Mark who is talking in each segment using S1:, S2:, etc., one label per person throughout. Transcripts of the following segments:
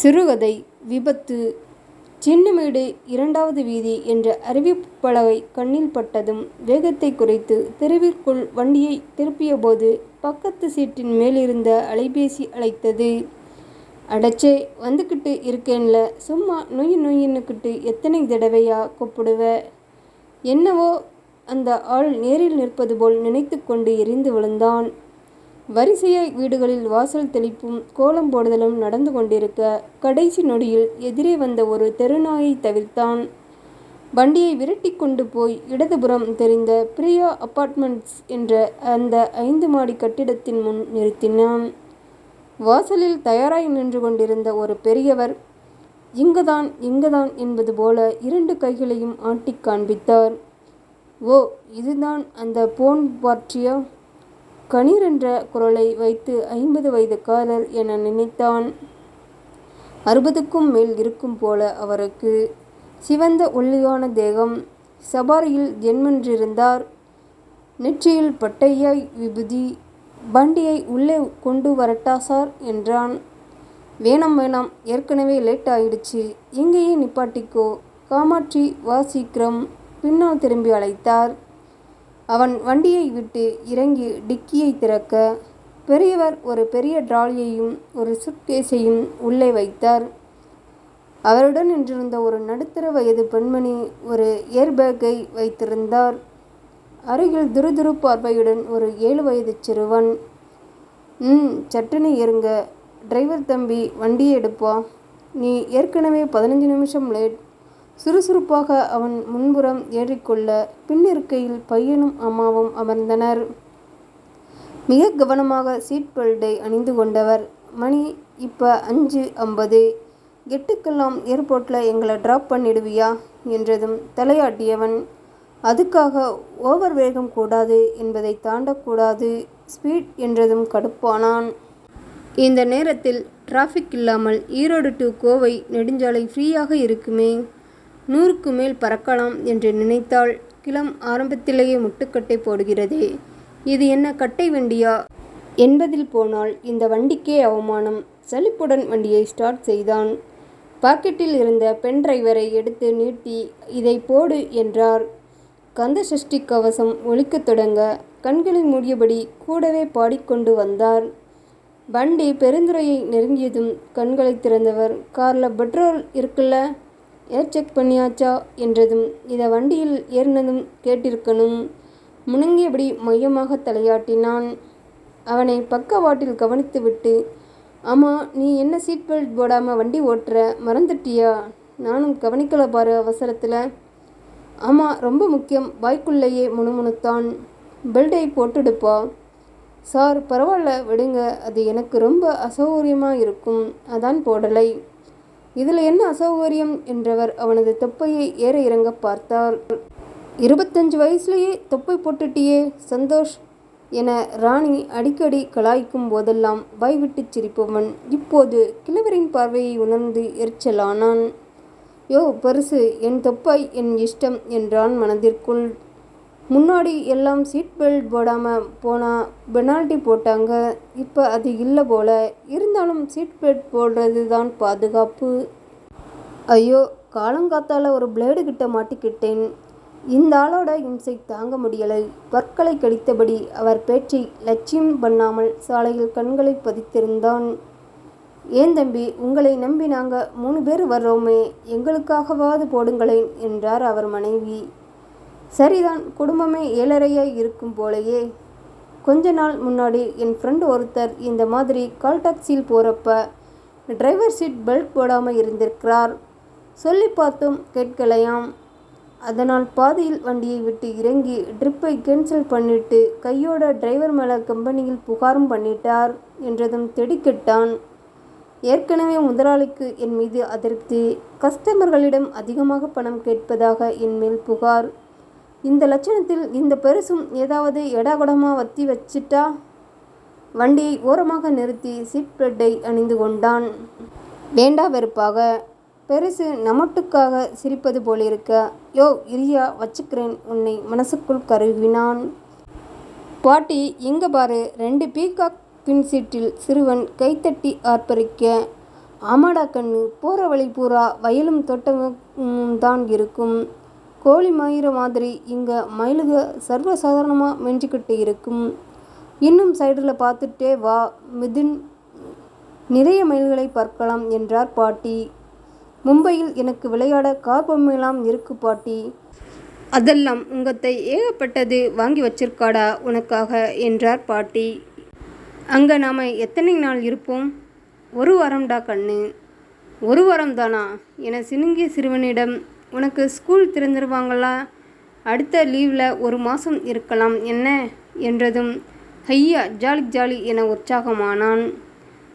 S1: சிறுகதை விபத்து சின்னமேடு இரண்டாவது வீதி என்ற அறிவிப்புப் பலகை கண்ணில் பட்டதும் வேகத்தை குறைத்து தெருவிற்குள் வண்டியை திருப்பியபோது பக்கத்து சீட்டின் மேலிருந்த அலைபேசி அழைத்தது. அடச்சே வந்துக்கிட்டு இருக்கேன்ல சும்மா நொய் நொயின்னுக்கிட்டு எத்தனை தடவையா கூப்பிடுவ? என்னவோ அந்த ஆள் நேரில் நிற்பது போல் நினைத்துக்கொண்டு எரிந்து விழுந்தான். வரிசையாய் வீடுகளில் வாசல் தெளிப்பும் கோலம் போடுதலும் நடந்து கொண்டிருக்க கடைசி நொடியில் எதிரே வந்த ஒரு தெருநாயைத் தவிர்த்தான். வண்டியை விரட்டிக் கொண்டு போய் இடதுபுறம் தெரிந்த பிரியா அப்பார்ட்மெண்ட்ஸ் என்ற அந்த ஐந்து மாடிக் கட்டிடத்தின் முன் நிறுத்தினான். வாசலில் தயாராய் நின்று கொண்டிருந்த ஒரு பெரியவர் இங்குதான் இங்குதான் என்பது போல இரண்டு கைகளையும் ஆட்டிக் காண்பித்தார். ஓ இதுதான் அந்த போன் பார்ட்டியா? கணீரென்ற குரலை வைத்து ஐம்பது வயதுக்காரர் என நினைத்தான். அறுபதுக்கும் மேல் இருக்கும் போல அவருக்கு. சிவந்த ஒல்லியான தேகம். சபாரியில் ஜென்மென்றிருந்தார். நெற்றியில் பட்டையாய் விபூதி. வண்டியை உள்ளே கொண்டு வரட்டா சார்? என்றான். வேணாம் வேணாம் ஏற்கனவே லேட் ஆயிடுச்சு. இங்கேயே நிப்பாட்டிக்கோ. காமாட்சி வாசீக்ரம் பின்னால் திரும்பி அழைத்தார். அவன் வண்டியை விட்டு இறங்கி டிக்கியை திறக்க, பெரியவர் ஒரு பெரிய டிராலியையும் ஒரு சுட்கேஸையும் உள்ளே வைத்தார். அவருடன் நின்றிருந்த ஒரு நடுத்தர வயது பெண்மணி ஒரு ஏர்பேக்கை வைத்திருந்தார். அருகில் துருதுரு பார்வையுடன் ஒரு ஏழு வயது சிறுவன். ம் சட்டுன்னு இருங்க டிரைவர் தம்பி வண்டியை எடுப்பா. நீ ஏற்கனவே பதினஞ்சு நிமிஷம் லேட். சுறுசுறுப்பாக அவன் முன்புறம் ஏறிக்கொள்ள, பின்னிருக்கையில் பையனும் அம்மாவும் அமர்ந்தனர். மிக கவனமாக சீட் பெல்ட்டை அணிந்து கொண்டவர். மணி இப்போ அஞ்சு ஐம்பது எட்டுக்கெல்லாம் ஏர்போர்ட்டில் எங்களை ட்ராப் பண்ணிடுவியா? என்றதும் தலையாட்டியவன், அதுக்காக ஓவர் வேகம் கூடாது என்பதை தாண்டக்கூடாது ஸ்பீட் என்றதும் கடுப்பானான். இந்த நேரத்தில் டிராஃபிக் இல்லாமல் ஈரோடு டு கோவை நெடுஞ்சாலை ஃப்ரீயாக இருக்குமே. நூறுக்கு மேல் பறக்கலாம் என்று நினைத்தால் கிளம் ஆரம்பத்திலேயே முட்டுக்கட்டை போடுகிறதே. இது என்ன கட்டை வண்டியா? என்பதில் போனால் இந்த வண்டிக்கே அவமானம். சலிப்புடன் வண்டியை ஸ்டார்ட் செய்தான். பாக்கெட்டில் இருந்த பென் டிரைவரை எடுத்து நீட்டி இதைப் போடு என்றார். கந்த சஷ்டி கவசம் ஒலிக்கத் தொடங்க, கண்களை மூடியபடி கூடவே பாடிக்கொண்டு வந்தார். வண்டி பெருந்துறையை நெருங்கியதும் கண்களை திறந்தவர் காரில் பெட்ரோல் இருக்குல்ல? ஏர் செக் பண்ணியாச்சா? என்றதும் இதை வண்டியில் ஏறினதும் கேட்டிருக்கணும். முணங்கியபடி மையமாக தலையாட்டினான். அவனை பக்கவாட்டில் கவனித்துவிட்டு ஆமாம் நீ என்ன சீட் பெல்ட் போடாமல் வண்டி ஓட்டுற மறந்துட்டியா? நானும் கவனிக்கல பாரு அவசரத்தில் ஆமாம் ரொம்ப முக்கியம் வாய்க்குள்ளேயே முணுமுணுத்தான். பெல்ட்டை போட்டுடுப்பா. சார் பரவாயில்ல விடுங்க அது எனக்கு ரொம்ப அசௌகரியமாக இருக்கும் அதான் போடலை. இதில் என்ன அசௌகரியம் என்றவர் அவனது தொப்பையை ஏற இறங்க பார்த்தார். இருபத்தஞ்சு வயசுலேயே தொப்பை போட்டுட்டியே சந்தோஷ் என ராணி அடிக்கடி கலாய்க்கும் போதெல்லாம் வாய்விட்டு சிரிப்பவன் இப்போது கிழவரின் பார்வையை உணர்ந்து எரிச்சலானான். யோ பெருசு என் தொப்பை என் இஷ்டம் என்றான் மனதிற்குள். முன்னாடி எல்லாம் சீட் பெல்ட் போடாமல் போனால் பெனால்ட்டி போட்டாங்க. இப்போ அது இல்லை போல. இருந்தாலும் சீட் பெல்ட் போடுறது தான் பாதுகாப்பு. ஐயோ காலங்காத்தால் ஒரு பிளேடு கிட்ட மாட்டிக்கிட்டேன். இந்த ஆளோட இம்சை தாங்க முடியலை. பற்களை கடித்தபடி அவர் பேச்சை லட்சியம் பண்ணாமல் சாலையில் கண்களைப் பதித்திருந்தான். ஏன் தம்பி உங்களை நம்பி நாங்கள் மூணு பேர் வர்றோமே எங்களுக்காகவாது போடுங்களேன் என்றார் அவர் மனைவி. சரிதான் குடும்பமே ஏழறையாக இருக்கும் போலயே. கொஞ்ச நாள் முன்னாடி என் ஃப்ரெண்டு ஒருத்தர் இந்த மாதிரி கால் டாக்ஸியில் போகிறப்ப டிரைவர் சீட் பெல்ட் போடாமல் இருந்திருக்கிறார் சொல்லி பார்த்தும் கேட்கலையாம். அதனால் பாதியில் வண்டியை விட்டு இறங்கி ட்ரிப்பை கேன்சல் பண்ணிட்டு கையோட டிரைவர் மேலே கம்பெனியில் புகாரும் பண்ணிட்டார் என்றதும் திடுக்கிட்டான். ஏற்கனவே முதலாளிக்கு என் மீது அதிருப்தி. கஸ்டமர்களிடம் அதிகமாக பணம் கேட்பதாக என் மேல் புகார். இந்த லட்சணத்தில் இந்த பெருசும் ஏதாவது எடாகுடமாக வத்தி வச்சிட்டா? வண்டியை ஓரமாக நிறுத்தி சீட் பெட்டை அணிந்து கொண்டான். வேண்டா வெறுப்பாக. பெருசு நமட்டுக்காக சிரிப்பது போலிருக்க. யோ இரியா வச்சுக்கிறேன் உன்னை மனசுக்குள் கருவினான். பாட்டி இங்க பாரு ரெண்டு பீகாக் பின் சீட்டில் சிறுவன் கைதட்டி ஆர்ப்பரிக்க, ஆமாடா கண்ணு போகிற வழி பூரா வயலும் தோட்டமும் தான் இருக்கும் கோழி மயிர மாதிரி இங்கே மயிலுக சர்வசாதாரணமாக மெஞ்சிக்கிட்டு இருக்கும். இன்னும் சைடில் பார்த்துட்டே வா மிதின் நிறைய மயில்களை பார்க்கலாம் என்றார் பாட்டி. மும்பையில் எனக்கு விளையாட கார் பொம்மையெல்லாம் இருக்கு பாட்டி. அதெல்லாம் உங்கத்தை ஏகப்பட்டது வாங்கி வச்சிருக்காடா உனக்காக என்றார் பாட்டி. அங்கே நாம் எத்தனை நாள் இருப்போம்? ஒரு வாரம்டா கண்ணு. ஒரு வாரம் தானா என சினுங்கிய சிறுவனிடம் உனக்கு ஸ்கூல் திறந்துருவாங்களா? அடுத்த லீவில் ஒரு மாதம் இருக்கலாம் என்ன? என்றதும் ஐயா ஜாலி ஜாலி என உற்சாகமானான்.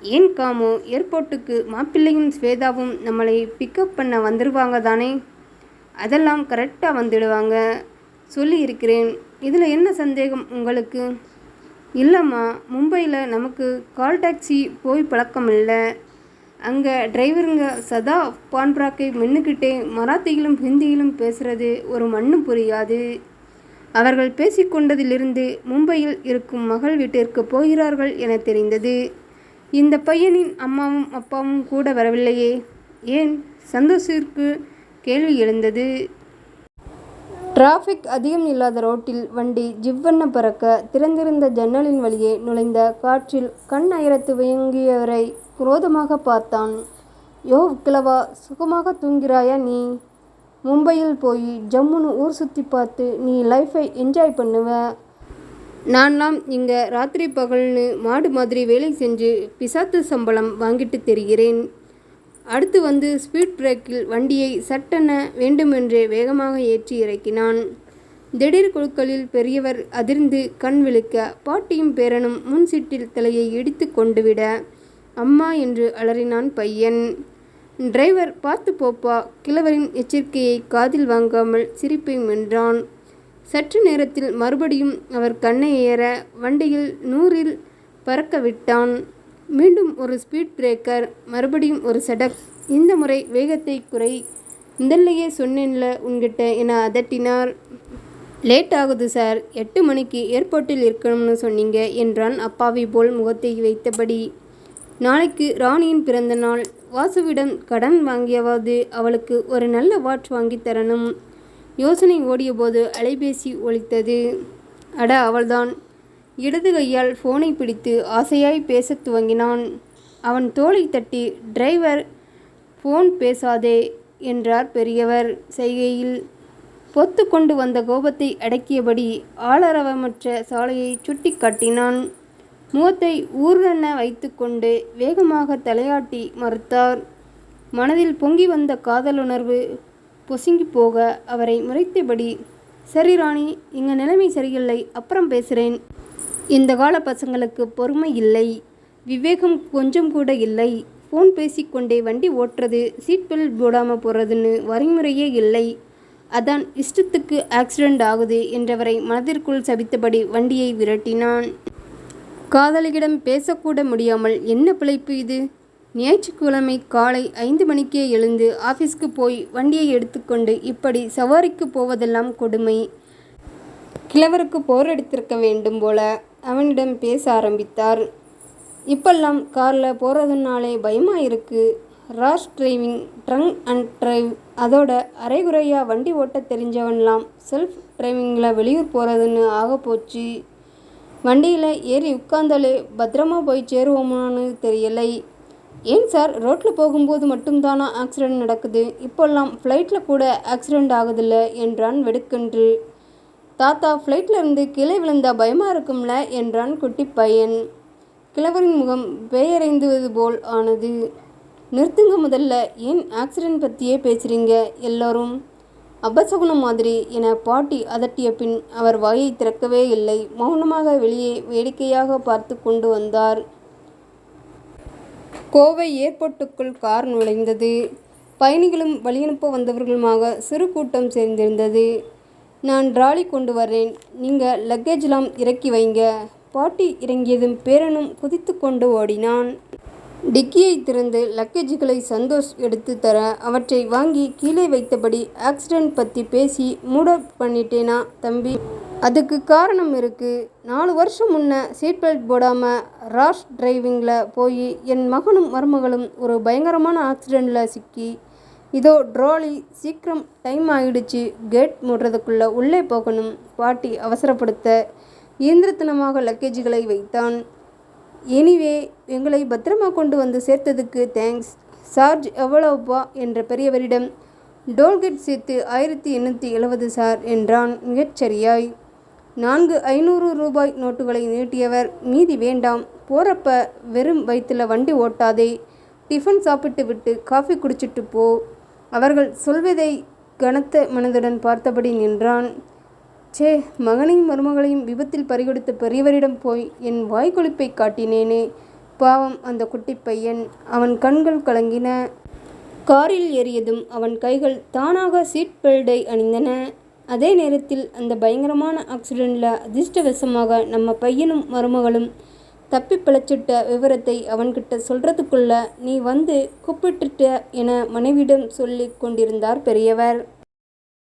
S1: ஏன் காமோ? ஏர்போர்ட்டுக்கு மாப்பிள்ளையும் ஸ்வேதாவும் நம்மளை பிக்கப் பண்ண வந்துடுவாங்க தானே? அதெல்லாம் கரெக்டாக வந்துடுவாங்க. சொல்லி இருக்கிறேன். இதில் என்ன சந்தேகம் உங்களுக்கு? இல்லைம்மா மும்பையில் நமக்கு கால் டாக்ஸி போய் பழக்கம் இல்லை. அங்கே டிரைவருங்க சதா பான்பிராக்கை மின்னுக்கிட்டே மராத்தியிலும் ஹிந்தியிலும் பேசுகிறது ஒரு மண்ணும் புரியாது. அவர்கள் பேசிக்கொண்டதிலிருந்து மும்பையில் இருக்கும் மகள் வீட்டிற்கு போகிறார்கள் என தெரிந்தது. இந்த பையனின் அம்மாவும் அப்பாவும் கூட வரவில்லையே. ஏன்? சந்தோஷிற்கு கேள்வி எழுந்தது. டிராஃபிக் அதிகம் இல்லாத ரோட்டில் வண்டி ஜிவ்வென பறக்க திறந்திருந்த ஜன்னலின் வழியே நுழைந்த காற்றில் கண் அயரத்து வியங்கியவரை குரோதமாக பார்த்தான். யோ கிழவா சுகமாக தூங்கிறாயா நீ? மும்பையில் போய் ஜம்முன்னு ஊர் சுற்றி பார்த்து நீ லைஃபை என்ஜாய் பண்ணுவ. நான்லாம் இங்கே ராத்திரி பகல்னு மாடு மாதிரி வேலை செஞ்சு பிசாத்து சம்பளம் வாங்கிட்டு தெரிகிறேன். அடுத்து வந்து ஸ்பீட் பிரேக்கில் வண்டியை சட்டென வேண்டுமென்றே வேகமாக ஏற்றி இறக்கினான். திடீர் குழுக்களில் பெரியவர் அதிர்ந்து கண் விழிக்க பாட்டியும் பேரனும் முன் சீட்டில் தலையை இடித்து கொண்டுவிட அம்மா என்று அலறினான் பையன். டிரைவர் பார்த்து போப்பா கிழவரின் எச்சரிக்கையை காதில் வாங்காமல் சிரிப்பை மென்றான். சற்று நேரத்தில் மறுபடியும் அவர் கண்ணை ஏற வண்டியில் நூறில் பறக்க விட்டான். மீண்டும் ஒரு ஸ்பீட் பிரேக்கர் மறுபடியும் ஒரு செடக் இந்த முறை வேகத்தை குறை. முதல்லையே சொன்னேன்ல உன்கிட்ட என அதட்டினார். லேட் ஆகுது சார். எட்டு மணிக்கு ஏர்போர்ட்டில் இருக்கணும்னு சொன்னீங்க என்றான் அப்பாவி போல் முகத்தை வைத்தபடி. நாளைக்கு ராணியின் பிறந்த நாள். வாசுவிடம் கடன் வாங்கியவாது அவளுக்கு ஒரு நல்ல வாட்ச் வாங்கி தரணும். யோசனை ஓடியபோது அலைபேசி ஒழித்தது அட அவள்தான். இடது கையால் ஃபோனை பிடித்து ஆசையாய் பேசத் துவங்கினான். அவன் தோலை தட்டி டிரைவர் ஃபோன் பேசாதே என்றார் பெரியவர் செய்கையில். பொத்து கொண்டு வந்த கோபத்தை அடக்கியபடி ஆளரவமற்ற சாலையை சுட்டி காட்டினான். முகத்தை ஊரென வைத்துக்கொண்டு வேகமாக தலையாட்டி மறுத்தார். மனதில் பொங்கி வந்த காதலுணர்வு பொசுங்கி போக அவரை முறைத்தபடி சரி ராணி இங்க நிலைமை சரியில்லை அப்புறம் பேசுகிறேன் இந்த கால பசங்களுக்கு பொறுமை இல்லை. விவேகம் கொஞ்சம் கூட இல்லை. ஃபோன் பேசிக்கொண்டே வண்டி ஓட்டுறது சீட் பெல்ட் போடாமல் போகிறதுன்னு வரைமுறையே இல்லை. அதான் இஷ்டத்துக்கு ஆக்சிடெண்ட் ஆகுது என்றவரை மனதிற்குள் சபித்தபடி வண்டியை விரட்டினான். காதலியிடம் பேசக்கூட முடியாமல் என்ன பிழைப்பு இது? ஞாயிற்றுக்கிழமை காலை ஐந்து மணிக்கே எழுந்து ஆஃபீஸ்க்கு போய் வண்டியை எடுத்துக்கொண்டு இப்படி சவாரிக்கு போவதெல்லாம் கொடுமை. கிழவருக்கு போர் எடுத்திருக்க வேண்டும் போல. அவனிடம் பேச ஆரம்பித்தார். இப்பெல்லாம் காரில் போகிறதுனாலே பயமாக இருக்குது rash driving drunk and drive அதோட அரைகுறையாக வண்டி ஓட்ட தெரிஞ்சவன்லாம் செல்ஃப் டிரைவிங்கில் வெளியூர் போகிறதுன்னு ஆக போச்சு. வண்டியில் ஏறி உட்கார்ந்தாலே பத்திரமா போய் சேருவோமான்னு தெரியலை. ஏன் சார் ரோட்டில் போகும்போது மட்டும்தானா ஆக்சிடெண்ட் நடக்குது? இப்போல்லாம் ஃப்ளைட்டில் கூட ஆக்சிடெண்ட் ஆகுதில்ல என்றான் வெடுக்கென்று. தாத்தா ஃப்ளைட்டில் இருந்து கீழே விழுந்தா பயமாக இருக்கும்ல என்றான் குட்டி பையன். கிழவரின் முகம் பேயறைந்துவது போல் ஆனது. நிறுத்துங்க முதல்ல ஏன் ஆக்சிடென்ட் பற்றியே பேசுகிறீங்க எல்லோரும்? அபசகுணம் மாதிரி என பாட்டி அதட்டிய பின் அவர் வாயை திறக்கவே இல்லை. மௌனமாக வெளியே வேடிக்கையாக பார்த்து கொண்டு வந்தார். கோவை ஏர்போர்ட்டுக்குள் கார் நுழைந்தது. பயணிகளும் வழியனுப்ப வந்தவர்களுமாக சிறு கூட்டம் சேர்ந்திருந்தது. நான் ட்ராலி கொண்டு வர்றேன். நீங்கள் லக்கேஜ்லாம் இறக்கி வைங்க. பாட்டி இறங்கியதும் பேரனும் குதித்து கொண்டு ஓடினான். டிக்கியை திறந்து லக்கேஜுகளை சந்தோஷ் எடுத்து தர அவற்றை வாங்கி கீழே வைத்தபடி ஆக்சிடென்ட் பற்றி பேசி மூட பண்ணிட்டேனா தம்பி? அதுக்கு காரணம் இருக்குது நாலு வருஷம் முன்ன சீட் பெல்ட் போடாமல் ராஷ் டிரைவிங்கில் போய் என் மகனும் மருமகளும் ஒரு பயங்கரமான ஆக்சிடெண்ட்டில் சிக்கி இதோ ட்ராலி சீக்கிரம் டைம் ஆயிடுச்சு. கேட் மூடுறதுக்குள்ளே உள்ளே போகணும். பாட்டி அவசரப்படுத்த இயந்திரத்தனமாக லக்கேஜுகளை வைத்தான். எனிவே எங்களை பத்திரமா கொண்டு வந்து சேர்த்ததுக்கு தேங்க்ஸ் சார்ஜ் எவ்வளவுப்பா? என்ற பெரியவரிடம் டோல்கேட் சேர்த்து ஆயிரத்தி எண்ணூற்றி எழுபது சார் என்றான். மிகச்சரியாய். நான்கு ஐநூறு ரூபாய் நோட்டுகளை நீட்டியவர். மீதி வேண்டாம். போகிறப்ப வெறும் வயிற்றுல வண்டி ஓட்டாதே. டிஃபன் சாப்பிட்டு விட்டு காஃபி குடிச்சிட்டு போ. அவர்கள் சொல்வதை கனத்த மனதுடன் பார்த்தபடி நின்றான். சே மகனையும் மருமகளையும் விபத்தில் பறிகொடுத்த பெரியவரிடம் போய் என் வாய்க்கொழுப்பை காட்டினேனே. பாவம் அந்த குட்டி பையன். அவன் கண்கள் கலங்கின. காரில் ஏறியதும் அவன் கைகள் தானாக சீட் பெல்டை அணிந்தன. அதே நேரத்தில் அந்த பயங்கரமான ஆக்சிடெண்ட்டில் அதிர்ஷ்டவசமாக நம்ம பையனும் மருமகளும் தப்பி பிழைச்சிட்ட விவரத்தை அவன்கிட்ட சொல்றதுக்குள்ள நீ வந்து கூப்பிட்டுட்ட என மனைவியிடம் சொல்லிக் கொண்டிருந்தார் பெரியவர்.